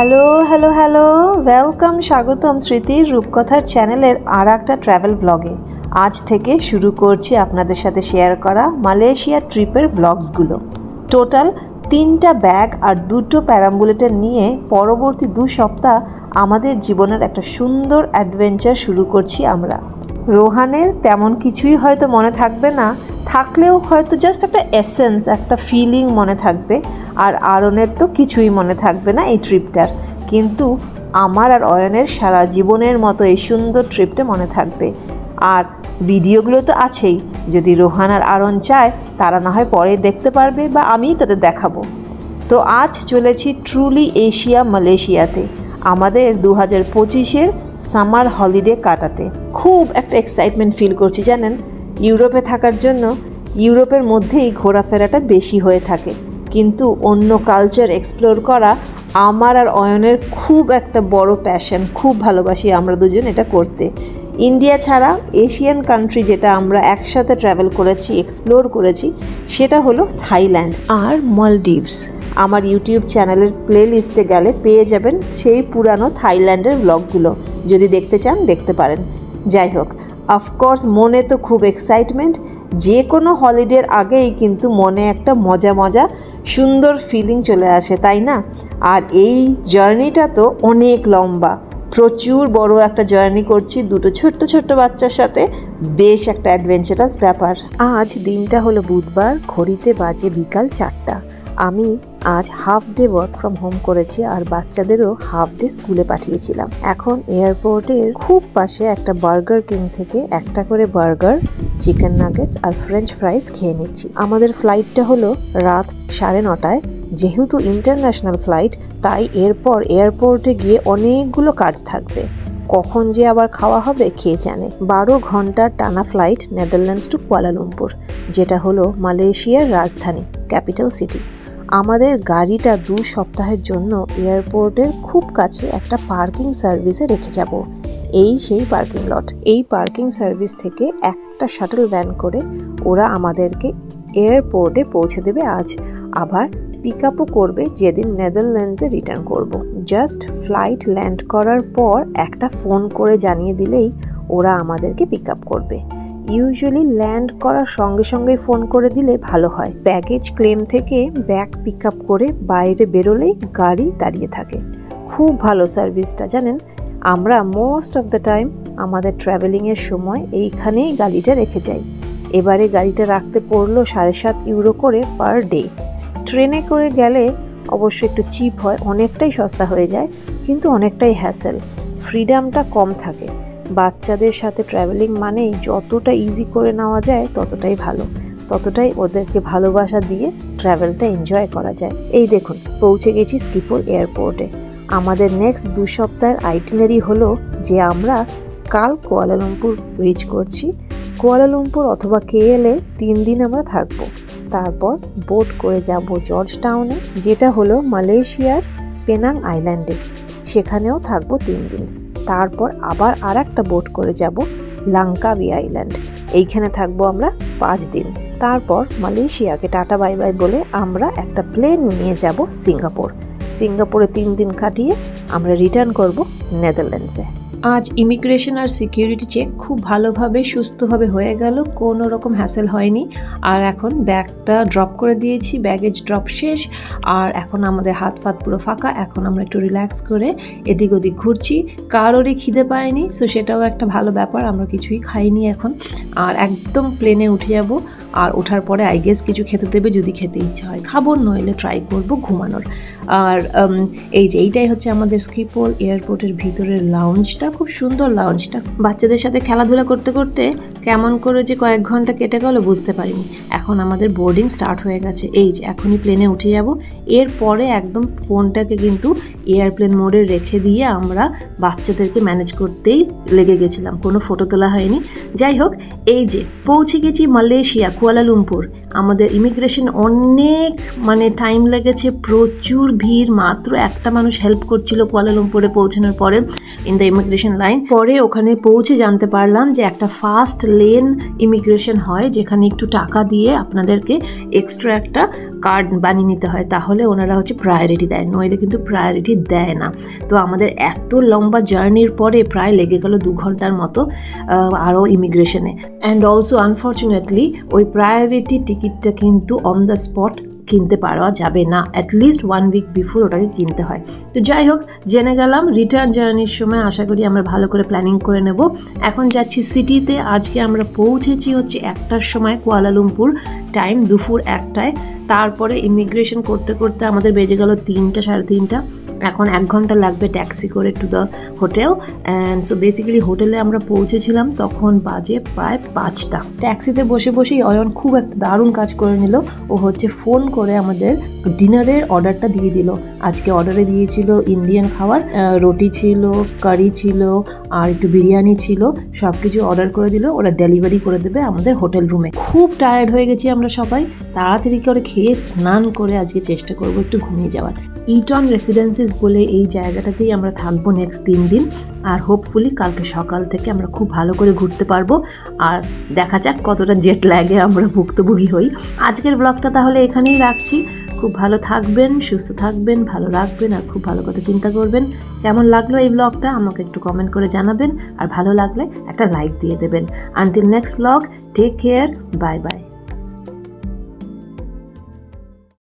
Hello hello hello welcome স্বাগতম স্মৃতির রূপকথার চ্যানেলের আর একটা ট্র্যাভেল ব্লগে আজ থেকে শুরু করছি আপনাদের সাথে শেয়ার করা মালয়েশিয়ার ট্রিপের ব্লগসগুলো টোটাল তিনটা ব্যাগ আর দুটো প্যারাম্বুলেটর নিয়ে পরবর্তী দু সপ্তাহ আমাদের জীবনের একটা সুন্দর অ্যাডভেঞ্চার শুরু করছি আমরা। রোহানের তেমন কিছুই হয়তো মনে থাকবে না থাকলেও হয়তো জাস্ট একটা এসেন্স একটা ফিলিং মনে থাকবে। আর আরনের তো কিছুই মনে থাকবে না এই ট্রিপটার কিন্তু আমার আর অয়নের সারা জীবনের মতো এই সুন্দর ট্রিপটা মনে থাকবে। আর ভিডিওগুলো তো আছেই। যদি রোহান আর আরন চায়, তারা না হয় পরে দেখতে পারবে বা আমিই তাদের দেখাবো। তো আজ চলেছি ট্রুলি এশিয়া মালয়েশিয়াতে আমাদের দু হাজার পঁচিশের সামার হলিডে কাটাতে। খুব একটা এক্সাইটমেন্ট ফিল করছি, জানেন? ইউরোপে থাকার জন্য ইউরোপের মধ্যেই ঘোরাফেরাটা বেশি হয়ে থাকে। কিন্তু অন্য কালচার এক্সপ্লোর করা আমার আর অয়নের খুব একটা বড় প্যাশন খুব ভালোবাসি আমরা দুজন এটা করতে। ইন্ডিয়া ছাড়া এশিয়ান কান্ট্রি যেটা আমরা একসাথে ট্রাভেল করেছি এক্সপ্লোর করেছি, সেটা হলো থাইল্যান্ড আর মলডিভস আমার ইউটিউব চ্যানেলের প্লে লিস্টে গেলে পেয়ে যাবেন সেই পুরানো থাইল্যান্ডের ব্লগগুলো যদি দেখতে চান, দেখতে পারেন। যাই হোক অফকোর্স মনে তো খুব এক্সাইটমেন্ট যে কোনো হলিডের আগেই কিন্তু মনে একটা মজা মজা, সুন্দর ফিলিং চলে আসে, তাই না? আর এই জার্নিটা তো অনেক লম্বা। প্রচুর বড় একটা জার্নি করছি দুটো ছোট্ট ছোট্ট বাচ্চার সাথে। বেশ একটা অ্যাডভেঞ্চারাস ব্যাপার। আজ দিনটা হলো বুধবার, ঘড়িতে বাজে বিকাল চারটা। আমি আজ half day work from home করেছি আর বাচ্চাদেরও হাফ ডে স্কুলে পাঠিয়েছিলাম। এখন এয়ারপোর্টের খুব পাশে একটা বার্গার কিং থেকে একটা করে বার্গার, চিকেন নাগেটস আর ফ্রেঞ্চ ফ্রাইস খেয়ে নিচ্ছি। আমাদের ফ্লাইটটা হলো রাত সাড়ে নটায়। যেহেতু ইন্টারন্যাশনাল ফ্লাইট তাই এরপর এয়ারপোর্টে গিয়ে অনেকগুলো কাজ থাকবে। কখন যে আবার খাওয়া হবে, কে জানে? বারো ঘণ্টার টানা ফ্লাইট নেদারল্যান্ডস টু কুয়ালালুমপুর যেটা হলো মালয়েশিয়ার রাজধানী ক্যাপিটাল সিটি আমাদের গাড়িটা দু সপ্তাহের জন্য এয়ারপোর্টের খুব কাছে একটা পার্কিং সার্ভিসে রেখে যাব। এই সেই পার্কিং লট। এই পার্কিং সার্ভিস থেকে একটা শাটল ভ্যান করে ওরা আমাদেরকে এয়ারপোর্টে পৌঁছে দেবে আজ। আবার পিক আপও করবে যেদিন নেদারল্যান্ডসে রিটার্ন করব। জাস্ট ফ্লাইট ল্যান্ড করার পর একটা ফোন করে জানিয়ে দিলেই ওরা আমাদেরকে পিক আপ করবে। ইউজুয়ালি ল্যান্ড করার সঙ্গে সঙ্গে ফোন করে দিলে ভালো হয়। ব্যাগেজ ক্লেম থেকে ব্যাগ পিক আপ করে বাইরে বেরোলেই গাড়ি দাঁড়িয়ে থাকে। খুব ভালো সার্ভিসটা জানেন? আমরা মোস্ট অফ দ্য টাইম আমাদের ট্রাভেলিংয়ের সময় এইখানেই গাড়িটা রেখে যাই। এবারে গাড়িটা রাখতে পড়ল সাড়ে সাত ইউরো করে পার ডে ট্রেনে করে গেলে অবশ্য একটু চিপ হয়, অনেকটাই সস্তা হয়ে যায়, কিন্তু অনেকটাই হ্যাসেল ফ্রিডামটা কম থাকে। বাচ্চাদের সাথে ট্রাভেলিং মানেই যতটা ইজি করে নেওয়া যায় ততটাই ভালো। ততটাই ওদেরকে ভালোবাসা দিয়ে ট্রাভেলটা এনজয় করা যায়। এই দেখুন, পৌঁছে গেছি স্কিপোল এয়ারপোর্টে আমাদের নেক্সট দু সপ্তাহের আইটিনারি হলো যে আমরা কাল কুয়ালালামপুর রিচ করছি। কুয়ালালামপুর অথবা কেএলে তিন দিন আমরা থাকব। তারপর বোট করে যাব জর্জ টাউনে যেটা হলো মালয়েশিয়ার পেনাং আইল্যান্ডে সেখানেও থাকব তিন দিন। তারপর আবার আর একটা বোট করে যাব লাঙ্কাবি আইল্যান্ড। এইখানে থাকব আমরা পাঁচ দিন। তারপর মালয়েশিয়াকে টাটা বাই বাই বলে আমরা একটা প্লেন নিয়ে যাব সিঙ্গাপুর। সিঙ্গাপুরে তিন দিন কাটিয়ে আমরা রিটার্ন করব নেদারল্যান্ডসে। আজ ইমিগ্রেশন আর সিকিউরিটি চেক খুব ভালোভাবে সুস্থভাবে হয়ে গেল, কোনো রকম হ্যাসেল হয়নি। আর এখন ব্যাগটা ড্রপ করে দিয়েছি ব্যাগেজ ড্রপ শেষ। আর এখন আমাদের হাত ফাত পুরো ফাঁকা, এখন আমরা একটু রিল্যাক্স করে এদিক ওদিক ঘুরছি। কারোরই খিদে পায়নি সো সেটাও একটা ভালো ব্যাপার, আমরা কিছুই খাইনি এখন। আর একদম প্লেনে উঠে যাব। আর ওঠার পরে আই গেস কিছু খেতে দেবে যদি খেতে ইচ্ছা হয়। খাব, নইলে ট্রাই করব ঘুমানোর। আর এই যে এইটাই হচ্ছে আমাদের স্কিপল এয়ারপোর্টের ভিতরের লাউঞ্জটা খুব সুন্দর লাউঞ্জটা বাচ্চাদের সাথে খেলাধুলা করতে করতে কেমন করে যে কয়েক ঘণ্টা কেটে গেল বুঝতে পারিনি। এখন আমাদের বোর্ডিং স্টার্ট হয়ে গেছে। এই যে, এখনই প্লেনে উঠে যাব। এরপরে একদম ফোনটাকে কিন্তু এয়ারপ্লেন মোডে রেখে দিয়ে আমরা বাচ্চাদেরকে ম্যানেজ করতেই লেগে গেছিলাম। কোনো ফটো তোলা হয়নি। যাই হোক, এই যে, পৌঁছে গেছি মালয়েশিয়া কুয়ালালুমপুর আমাদের ইমিগ্রেশন অনেক মানে টাইম লেগেছে, প্রচুর ভিড়, মাত্র একটা মানুষ হেল্প করছিল কুয়ালালামপুরে পৌঁছানোর পরে ইন দ্য ইমিগ্রেশন লাইন পরে ওখানে পৌঁছে জানতে পারলাম যে একটা ফাস্ট লেন ইমিগ্রেশন হয়, যেখানে একটু টাকা দিয়ে আপনাদেরকে এক্সট্রা একটা কার্ড বানিয়ে নিতে হয়, তাহলে ওনারা হচ্ছে প্রায়োরিটি দেয়, নইলে কিন্তু প্রায়োরিটি দেয় না। তো আমাদের এত লম্বা জার্নির পরে প্রায় লেগে গেল দু ঘণ্টার মতো আরও ইমিগ্রেশনে অ্যান্ড অলসো আনফর্চুনেটলি ওই প্রায়োরিটি টিকিটটা কিন্তু অন দ্য স্পট কিনতে পারা যাবে না। অ্যাটলিস্ট ওয়ান উইক বিফোর ওটাকে কিনতে হয়। তো যাই হোক, জেনে গেলাম রিটার্ন জার্নির সময় আশা করি আমরা ভালো করে প্ল্যানিং করে নেব। এখন যাচ্ছি সিটিতে আজকে আমরা পৌঁছেছি হচ্ছে একটার সময় কুয়ালালুমপুর টাইম দুপুর একটায়। তারপরে ইমিগ্রেশন করতে করতে আমাদের বেজে গেল তিনটা, সাড়ে তিনটা। এখন এক ঘণ্টা লাগবে ট্যাক্সি করে to the hotel and so basically হোটেলে আমরা পৌঁছেছিলাম তখন বাজে প্রায় পাঁচটা। ট্যাক্সিতে বসে বসেই অয়ন খুব একটা দারুণ কাজ করে নিল। ও হচ্ছে ফোন করে আমাদের ডিনারের অর্ডারটা দিয়ে দিল। আজকে অর্ডারে দিয়েছিল ইন্ডিয়ান খাবার রুটি ছিল কারি ছিল, আর একটু বিরিয়ানি ছিল। সব কিছু অর্ডার করে দিল। ওরা ডেলিভারি করে দেবে আমাদের হোটেল রুমে খুব টায়ার্ড হয়ে গেছি আমরা সবাই। তাড়াতাড়ি করে খেয়ে স্নান করে আজকে চেষ্টা করব একটু ঘুমিয়ে যাওয়ার। ইটন রেসিডেন্সিস বলে এই জায়গাটাতেই আমরা থাকব নেক্সট তিন দিন। আর হোপফুলি কালকে সকাল থেকে আমরা খুব ভালো করে ঘুরতে পারব। আর দেখা যাক কতটা জেট লাগে আমরা ভুক্তভোগী হই। আজকের ব্লগটা তাহলে এখানেই রাখছি। খুব ভালো থাকবেন, সুস্থ থাকবেন, ভালো রাখবেন আর খুব ভালো কথা চিন্তা করবেন। কেমন লাগল এই ব্লগটা আমাকে একটু কমেন্ট করে জানাবেন। আর ভালো লাগলে একটা লাইক দিয়ে দেবেন। Until next blog take care bye bye